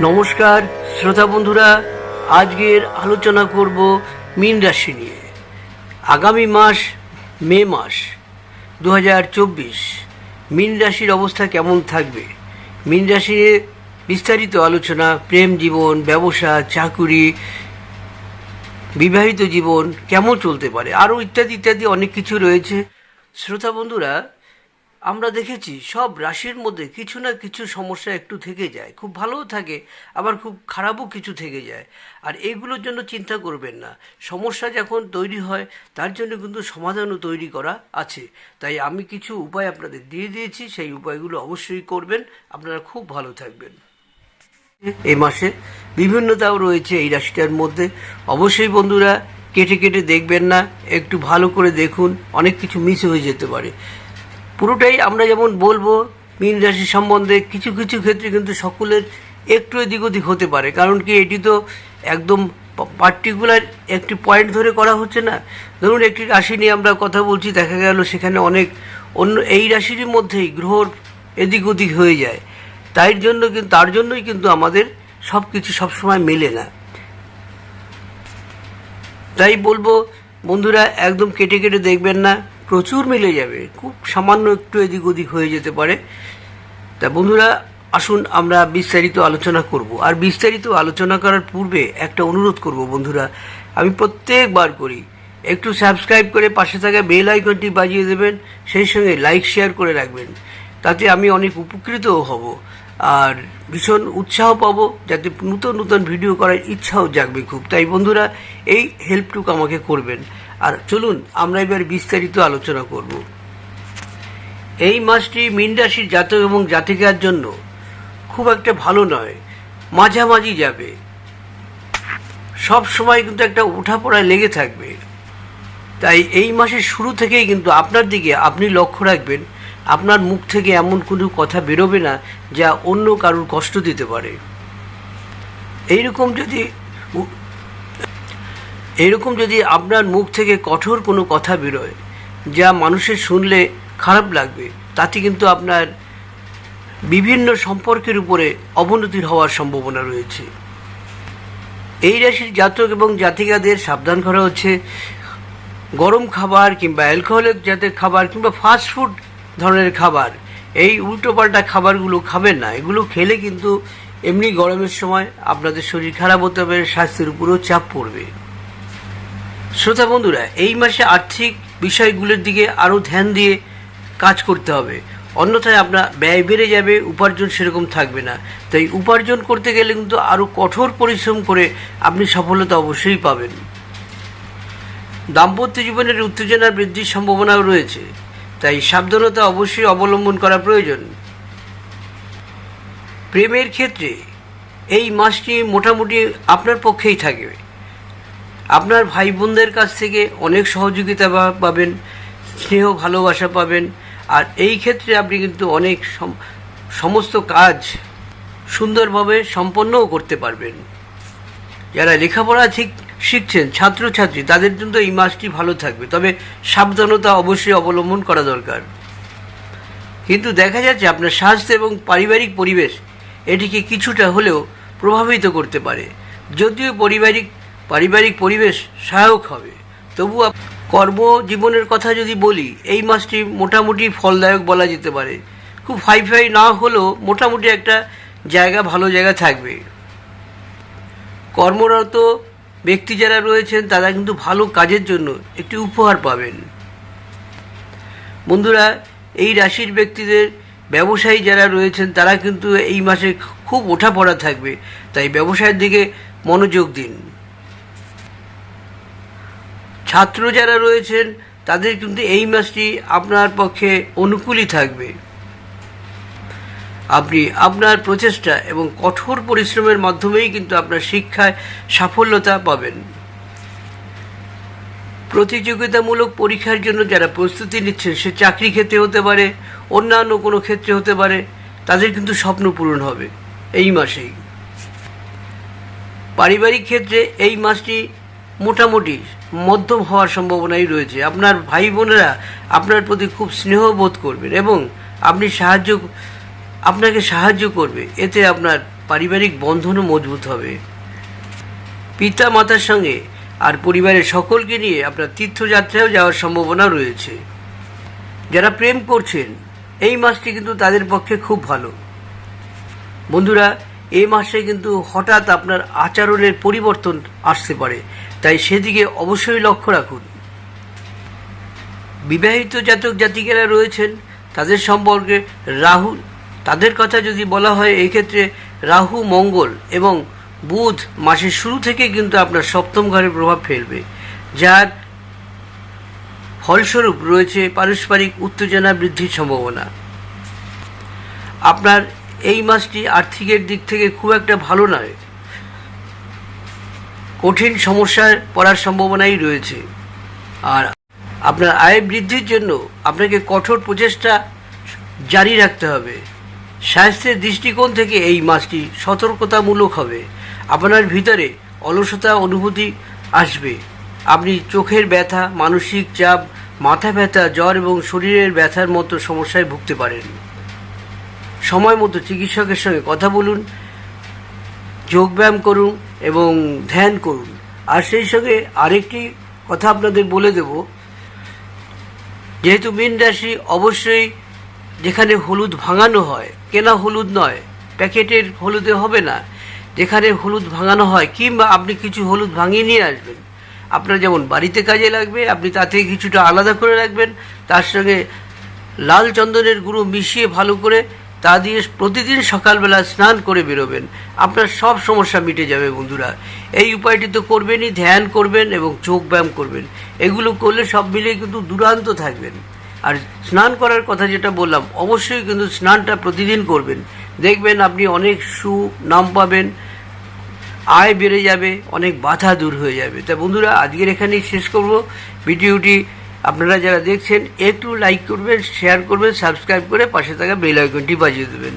নমস্কার, শ্রোতা বন্ধুরা, আজকের আলোচনা করব মীন রাশি নিয়ে। আগামী মাস, মে মাস দু হাজার চব্বিশ, মীন রাশির অবস্থা কেমন থাকবে? মীন রাশি নিয়ে বিস্তারিত আলোচনা, প্রেম জীবন, ব্যবসা, চাকুরি বিবাহিত জীবন কেমন চলতে পারে, আরও ইত্যাদি ইত্যাদি অনেক কিছু রয়েছে। শ্রোতা বন্ধুরা, আমরা দেখেছি সব রাশির মধ্যে কিছু না কিছু সমস্যা একটু থেকে যায়। খুব ভালোও থাকে, আবার খুব খারাপও কিছু থেকে যায়। আর এইগুলোর জন্য চিন্তা করবেন না। সমস্যা যখন তৈরি হয়, তার জন্য কিন্তু সমাধানও তৈরি করা আছে। তাই আমি কিছু উপায় আপনাদের দিয়ে দিয়েছি, সেই উপায়গুলো অবশ্যই করবেন। আপনারা খুব ভালো থাকবেন। এই মাসে। বিভিন্নতাও রয়েছে এই রাশিটার মধ্যে। অবশ্যই বন্ধুরা, কেটে কেটে দেখবেন না, একটু ভালো করে দেখুন, অনেক কিছু মিস হয়ে যেতে পারে। পুরোটাই আমরা যেমন বলব, মীন রাশি সম্বন্ধে কিছু কিছু ক্ষেত্রে কিন্তু সকলের একটু এদিক ওদিক হতে পারে। কারণ কি, এটি তো একদম পার্টিকুলার একটি পয়েন্ট ধরে করা হচ্ছে না। ধরুন, একটি রাশি নিয়ে আমরা কথা বলছি, দেখা গেল সেখানে অনেক অন্য, এই রাশির মধ্যেই গ্রহর এদিক ওদিক হয়ে যায়। তাই জন্য কিন্তু, তার জন্যই কিন্তু আমাদের সব কিছু সবসময় মেলে না। তাই বলব, বন্ধুরা, একদম কেটে কেটে দেখবেন না, প্রচুর মিলে যাবে। খুব সামান্য একটু এদিক ওদিক হয়ে যেতে পারে। তা বন্ধুরা, আসুন আমরা বিস্তারিত আলোচনা করব। আর বিস্তারিত আলোচনা করার পূর্বে একটা অনুরোধ করব বন্ধুরা। আমি প্রত্যেকবার করি, একটু সাবস্ক্রাইব করে পাশে থাকা বেল আইকনটি বাজিয়ে দেবেন, সেই সঙ্গে লাইক, শেয়ার করে রাখবেন। তাতে আমি অনেক উপকৃতও হব। আর ভীষণ উৎসাহ পাবো যাতে নতুন নতুন ভিডিও করার ইচ্ছাও জাগবে খুব। তাই বন্ধুরা, এই হেল্পটুকু আমাকে করবেন। আর চলুন, আমরা এবার বিস্তারিত আলোচনা করব। এই মাসটি মীন রাশির জাতক এবং জাতিকার জন্য খুব একটা ভালো নয়, মাঝামাঝি যাবে। সব সময় কিন্তু একটা উঠাপড়ায় লেগে থাকবে। তাই এই মাসের শুরু থেকেই কিন্তু আপনার দিকে আপনি লক্ষ্য রাখবেন আপনার মুখ থেকে এমন কোনো কথা বেরোবে না যা অন্য কারুর কষ্ট দিতে পারে। এইরকম যদি এইরকম যদি আপনার মুখ থেকে কঠোর কোনো কথা বেরোয়, যা মানুষের শুনলে খারাপ লাগবে, তাতে কিন্তু আপনার বিভিন্ন সম্পর্কের উপরে অবনতির হওয়ার সম্ভাবনা রয়েছে। এই রাশির জাতক এবং জাতিকাদের সাবধান করা হচ্ছে। গরম খাবার কিংবা অ্যালকোহলিক জাতের খাবার কিংবা ফাস্ট ফুড ধরনের খাবার। এই উল্টোপাল্টা খাবারগুলো খাবেন না। এগুলো খেলে কিন্তু এমনি গরমের সময় আপনাদের শরীর খারাপ হতে হবে, স্বাস্থ্যের উপরেও চাপ পড়বে। শ্রোতা বন্ধুরা, এই মাসে আর্থিক বিষয়গুলোর দিকে আরও ধ্যান দিয়ে কাজ করতে হবে। অন্যথায় আপনার ব্যয় বেড়ে যাবে, উপার্জন সেরকম থাকবে না। তাই উপার্জন করতে গেলে কিন্তু আরও কঠোর পরিশ্রম করে আপনি সফলতা অবশ্যই পাবেন। দাম্পত্য জীবনের উত্তেজনার বৃদ্ধির সম্ভাবনাও রয়েছে। তাই সাবধানতা অবশ্যই অবলম্বন করা প্রয়োজন। প্রেমের ক্ষেত্রে এই মাসটি মোটামুটি আপনার পক্ষেই থাকবে। আপনার ভাই বোনদের কাছ থেকে অনেক সহযোগিতা পাবেন, স্নেহ, ভালোবাসা পাবেন, আর এই ক্ষেত্রে আপনি কিন্তু অনেক সম- সমস্ত কাজ সুন্দরভাবে সম্পন্নও করতে পারবেন। যারা লেখাপড়া ঠিক শিখছেন ছাত্রছাত্রী, তাদের জন্য এই মাসটি ভালো থাকবে। তবে সাবধানতা অবশ্যই অবলম্বন করা দরকার। কিন্তু দেখা যাচ্ছে আপনার স্বাস্থ্য এবং পারিবারিক পরিবেশ এটিকে কিছুটা হলেও প্রভাবিত করতে পারে। যদিও পারিবারিক পারিবারিক পরিবেশ সহায়ক হবে। তবু কর্মজীবনের কথা যদি বলি, এই মাসটি মোটামুটি ফলদায়ক বলা যেতে পারে। খুব হাই ফাই না হলেও মোটামুটি একটা জায়গা, ভালো জায়গা থাকবে। কর্মরত ব্যক্তি যারা রয়েছেন, তারা কিন্তু ভালো কাজের জন্য একটি উপহার পাবেন। বন্ধুরা, এই রাশির ব্যক্তিদের ব্যবসায়ী যারা রয়েছেন, তারা কিন্তু এই মাসে খুব ওঠাপড়া থাকবে। তাই ব্যবসায়ের দিকে মনোযোগ দিন। ছাত্র যারা রয়েছেন, তাদের কিন্তু এই মাসটি আপনার পক্ষে অনুকূলই থাকবে। আপনি আপনার প্রচেষ্টা এবং কঠোর পরিশ্রমের মাধ্যমেই কিন্তু আপনার শিক্ষায় সাফল্যতা পাবেন। প্রতিযোগিতামূলক পরীক্ষার জন্য যারা প্রস্তুতি নিচ্ছেন, সে চাকরি ক্ষেত্রে হতে পারে, অন্যান্য কোনো ক্ষেত্রে হতে পারে, তাদের কিন্তু স্বপ্ন পূরণ হবে এই মাসেই। পারিবারিক ক্ষেত্রে এই মাসটি মোটামুটি মধ্যম হওয়ার সম্ভাবনাই রয়েছে। আপনার ভাই বোনেরা আপনার প্রতি খুব স্নেহ বোধ করবেন এবং আপনি সাহায্য আপনাকে সাহায্য করবে। এতে আপনার পারিবারিক বন্ধনও মজবুত হবে। পিতা, মাতার সঙ্গে আর পরিবারের সকলকে নিয়ে আপনার তীর্থযাত্রায়ও যাওয়ার সম্ভাবনা রয়েছে। যারা প্রেম করছেন, এই মাসটি কিন্তু তাদের পক্ষে খুব ভালো। বন্ধুরা, এই মাসে কিন্তু হঠাৎ আপনার আচরণের পরিবর্তন আসতে পারে। তাই সেদিকে অবশ্যই লক্ষ্য রাখুন। বিবাহিত জাতক জাতিকেরা রয়েছেন, তাদের সম্পর্কে রাহু তাদের কথা যদি বলা হয় এই ক্ষেত্রে রাহু, মঙ্গল এবং বুধ মাসের শুরু থেকে কিন্তু আপনার সপ্তম ঘরে প্রভাব ফেলবে। যার ফলস্বরূপ রয়েছে পারস্পরিক উত্তেজনা বৃদ্ধির সম্ভাবনা। আপনার এই মাসটি আর্থিকের দিক থেকে খুব একটা ভালো নয়। কঠিন সমস্যায় পড়ার সম্ভাবনাই রয়েছে। আর আপনার আয় বৃদ্ধির জন্য আপনাকে কঠোর প্রচেষ্টা জারি রাখতে হবে। স্বাস্থ্যের দৃষ্টিকোণ থেকে এই মাসটি সতর্কতামূলক হবে। আপনার ভিতরে অলসতা অনুভূতি আসবে। আপনি চোখের ব্যথা, মানসিক চাপ, মাথা ব্যথা, জ্বর এবং শরীরের ব্যথার মতো সমস্যায় ভুগতে পারেন। সময় মতো চিকিৎসকের সঙ্গে কথা বলুন, যোগব্যায়াম করুন এবং ধ্যান করুন। আর সেই সঙ্গে আরেকটি কথা আপনাদের বলে দেব। যেহেতু মীন রাশি, অবশ্যই যেখানে হলুদ ভাঙানো হয়, কেনা হলুদ নয়, প্যাকেটের হলুদে হবে না। যেখানে হলুদ ভাঙানো হয়, কিংবা আপনি কিছু হলুদ ভাঙিয়ে নিয়ে আসবেন। আপনার যেমন বাড়িতে কাজে লাগবে, আপনি তাতে কিছুটা আলাদা করে রাখবেন। তার সঙ্গে লাল চন্দনের গুঁড়ো মিশিয়ে ভালো করে তা দিয়ে প্রতিদিন সকালবেলা স্নান করে বেরোবেন। আপনার সব সমস্যা মিটে যাবে বন্ধুরা। এই উপায়টি তো করবেনই, ধ্যান করবেন এবং চোখ ব্যায়াম করবেন। এগুলো করলে সব মিলিয়ে কিন্তু দুরান্ত থাকবেন। আর স্নান করার কথা যেটা বললাম, অবশ্যই কিন্তু স্নানটা প্রতিদিন করবেন। দেখবেন আপনি অনেক সু, নাম পাবেন, আয় বেড়ে যাবে, অনেক বাধা দূর হয়ে যাবে। তা বন্ধুরা, আজকের এখানেই শেষ করব। ভিডিওটি আপনারা যারা দেখছেন, একটু লাইক করবেন শেয়ার করবেন সাবস্ক্রাইব করে পাশে থাকা বেল আইকনটি বাজিয়ে দেবেন।